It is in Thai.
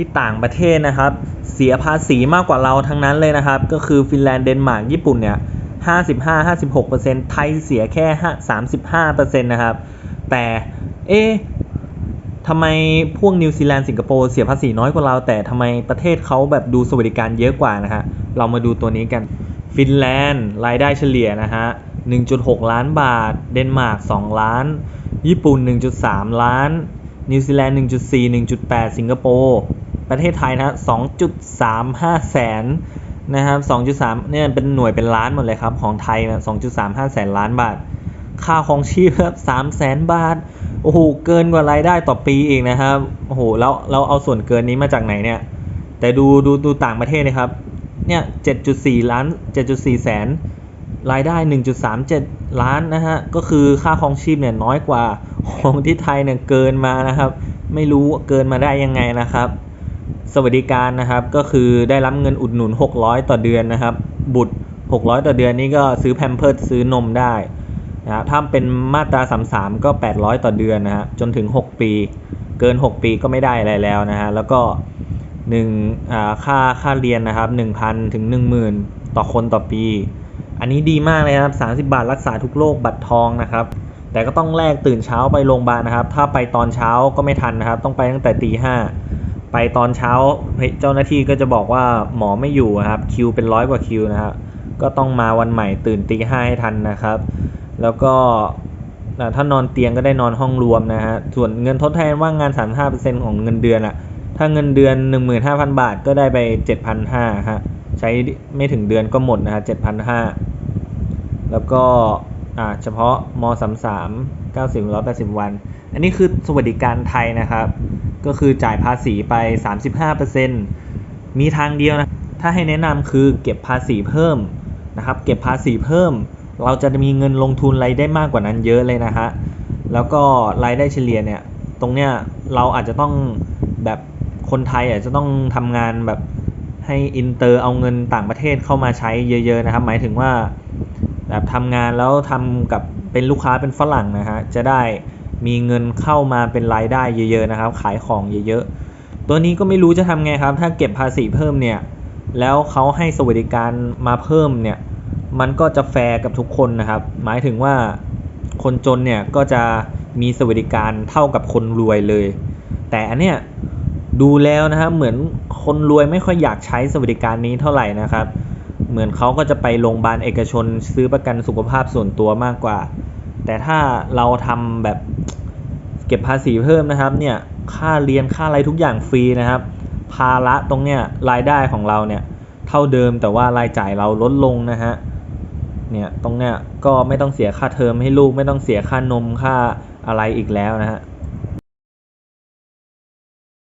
ที่ต่างประเทศนะครับ เสียภาษีมากกว่าเราทั้งนั้นเลยนะครับ ก็คือฟินแลนด์เดนมาร์กญี่ปุ่นเนี่ย55 56%ไทยเสียแค่35%นะครับ แต่เอ๊ะทำไมพวกนิวซีแลนด์สิงคโปร์เสียภาษีน้อยกว่าเรา แต่ทำไมประเทศเขาแบบดูสวัสดิการเยอะกว่านะฮะเรามาดูตัวนี้กันฟินแลนด์รายได้เฉลี่ยนะฮะ 1.6 ล้านบาท เดนมาร์ก 2 ล้าน ญี่ปุ่น 1.3 ล้าน นิวซีแลนด์ 1.4 1.8 สิงคโปร์ ประเทศไทยนะฮะ2.35 แสนนะครับ 2.3 เนี่ยเป็นหน่วยเป็นล้านหมดเลยครับ ของไทยนะ2.35 แสนล้านบาท ค่าของชีพครับ3แสนบาท โอ้โห เกินกว่ารายได้ต่อปีอีกนะครับ โอ้โห แล้วเราเอาส่วนเกินนี้มาจากไหนเนี่ย แต่ดูดูดูต่างประเทศนะครับ เนี่ย 7.4 ล้าน 7.4 แสน รายได้ 1.37 ล้านนะฮะ ก็คือค่าครองชีพเนี่ยน้อยกว่าของที่ไทยเนี่ยเกินมานะครับ ไม่รู้เกินมาได้ยังไงนะครับ สวัสดิการนะครับก็คือได้รับเงินอุดหนุน 600 ต่อเดือนนะครับ บุตร 600 ต่อเดือนนี่ก็ซื้อแพมเพิร์ซื้อนมได้นะครับถ้าเป็นมาตรา 33 ก็ 800 ต่อเดือนนะฮะจนถึง 6 ปี เกิน 6 ปีก็ไม่ได้อะไรแล้วนะฮะแล้วก็หนึ่งอ่าค่าค่าเรียนนะครับ 1,000 ถึง 10,000 ต่อคนต่อปี อันนี้ดีมากเลยครับ 30 บาทรักษาทุกโรคบัตรทองนะครับ แต่ก็ต้องแลกตื่นเช้าไปโรงพยาบาลนะครับ ถ้าไปตอนเช้าก็ไม่ทันนะครับ ต้องไปตั้งแต่ตีห้าไปตอนเช้าเจ้าหน้าที่ก็จะบอกว่าหมอไม่อยู่นะครับคิวเป็นร้อยกว่าคิวนะครับก็ต้องมาวันใหม่ตื่นตีห้าให้ทันนะครับ แล้วก็ถ้านอนเตียงก็ได้นอนห้องรวมนะฮะส่วนเงินทดแทนว่างงาน 35%ของเงินเดือนอะถ้าเงินเดือน 15,000 บาทก็ได้ไป 7,500ฮะ ใช้ไม่ถึงเดือนก็หมดนะฮะ7,500 แล้วก็อ่าเฉพาะม33 90 180 วัน อันนี้คือสวัสดิการไทยนะครับ ก็คือจ่ายภาษีไป 35%มีทางเดียวนะ ถ้าให้แนะนำคือเก็บภาษีเพิ่มนะครับ เก็บภาษีเพิ่ม เราจะมีเงินลงทุนรายได้มากกว่านั้นเยอะเลยนะฮะ แล้วก็รายได้เฉลี่ยเนี่ย ตรงเนี้ยเราอาจจะต้องแบบคนไทยอาจจะต้องทำงานแบบ ให้อินเตอร์เอาเงินต่างประเทศเข้ามาใช้เยอะ ๆ นะครับ หมายถึงว่าแบบทำงานแล้วทำกับเป็นลูกค้าเป็นฝรั่งนะฮะจะได้มีเงินเข้ามาเป็นรายได้เยอะ ๆ นะครับ ขายของเยอะๆ ตัวนี้ก็ไม่รู้จะทำไงครับ ถ้าเก็บภาษีเพิ่มเนี่ย แล้วเขาให้สวัสดิการมาเพิ่มเนี่ย มันก็จะแฟร์กับทุกคนนะครับ หมายถึงว่าคนจนเนี่ยก็จะมีสวัสดิการเท่ากับคนรวยเลย แต่อันเนี้ย ดูแล้วนะครับเหมือนคนรวยไม่ค่อยอยากใช้สวัสดิการนี้เท่าไหร่นะครับ เหมือนเขาก็จะไปโรงพยาบาลเอกชนซื้อประกันสุขภาพส่วนตัวมากกว่า แต่ถ้าเราทำแบบเก็บภาษีเพิ่มนะครับเนี่ยค่าเรียนค่าอะไรทุกอย่างฟรีนะครับ ภาระตรงเนี้ยรายได้ของเราเนี่ยเท่าเดิมแต่ว่ารายจ่ายเราลดลงนะฮะเนี่ยตรงเนี้ยก็ไม่ต้องเสียค่าเทอมให้ลูกไม่ต้องเสียค่านมค่าอะไรอีกแล้วนะฮะ